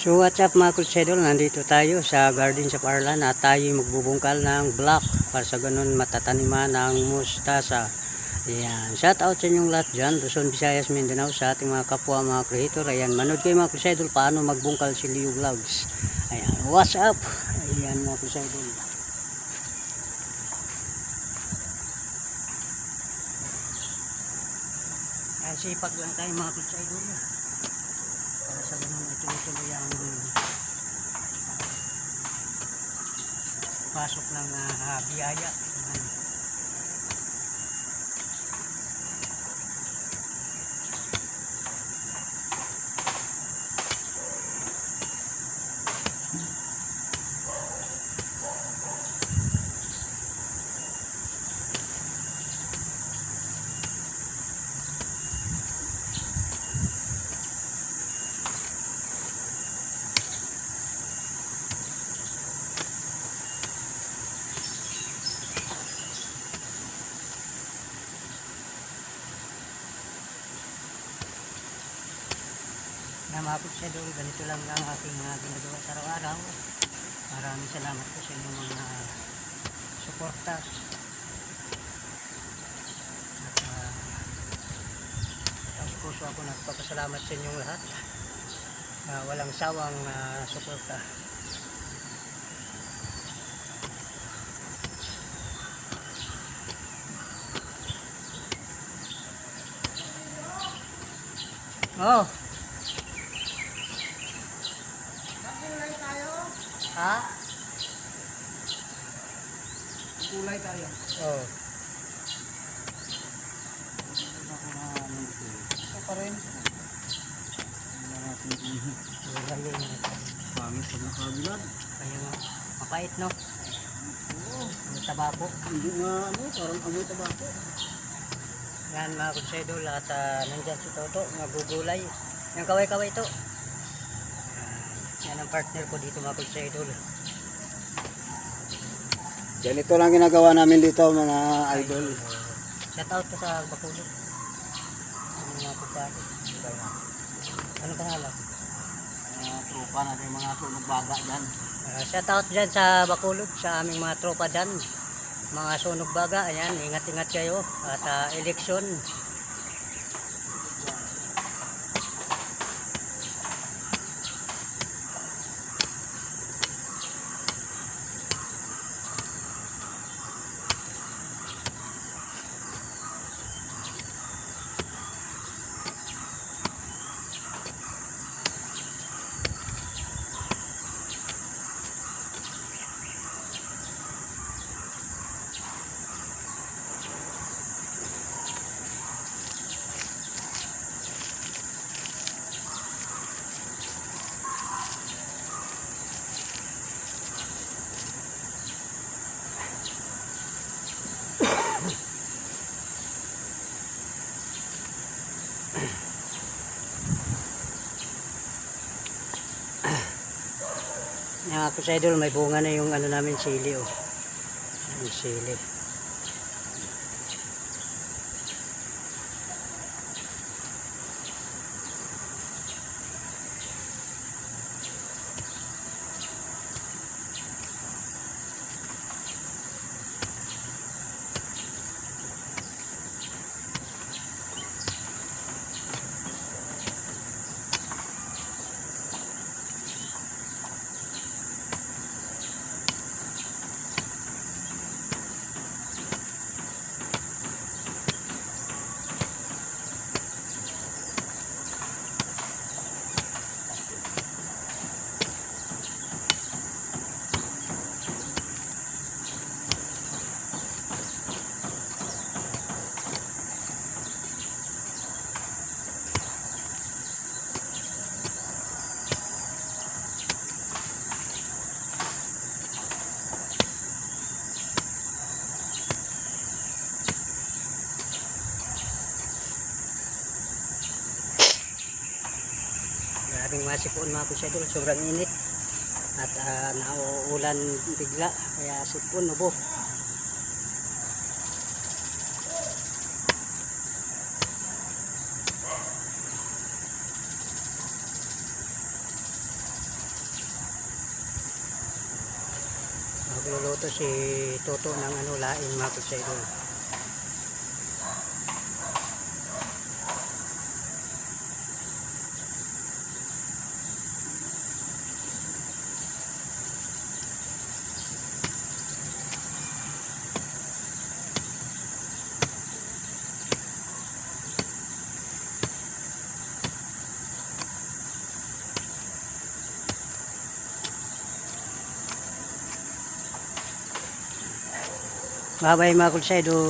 So what's up mga kutsedol, nandito tayo sa garden sa Parlan at tayo magbubungkal ng block para sa ganun matataniman ng mustasa. Ayan, shout out sa inyong lahat dyan, Luzon, Visayas, Mindanao sa ating mga kapwa mga creator. Ayan, manood kayo mga kutsedol paano magbungkal si Leo Vlogs. Ayan, what's up? Ayan mga kutsedol. Ayan, sipag lang tayo mga kutsedol. Para sa ganun ituloy-tuloy ang pasok ng ah, biyaya. Ayan. na mapot siya doon. Ganito lang ang aking uh, ginagawa sa araw-araw. Maraming salamat po sa inyong mga suporta. At uh, taos puso ako nagpapasalamat sa inyong lahat. Uh, walang sawang uh, suporta. Oh, ha? Kulay tayo. Oh. Ito pa rin. Wala natin kung Wala yun. pangit pag nakabilad. Kaya nga, mapait no? Oo. May tabako. Hindi nga ano, parang amoy tabako. Yan mga konsedol at uh, nandyan si Toto, nagugulay. Yung kaway-kaway ito. Yan ang partner ko dito mga konsedol. Ganito lang ginagawa namin dito mga idol. Shout out sa Bakulog. Ano mga pagkain. Ano pangalan? Mga tropa natin mga sunog baga dyan. Uh, shout out dyan sa Bakulog, sa aming mga tropa dyan. Mga sunog baga, ayan, ingat-ingat kayo. At uh, eleksyon, Yan ako sa idol, may bunga na yung ano namin sili oh. Yung sili. aming masipon mga kusyadol sobrang init. At uh, nauulan bigla kaya sipon ubo magluluto si Toto ng ano laing mga kusyadol Bye-bye mga idol.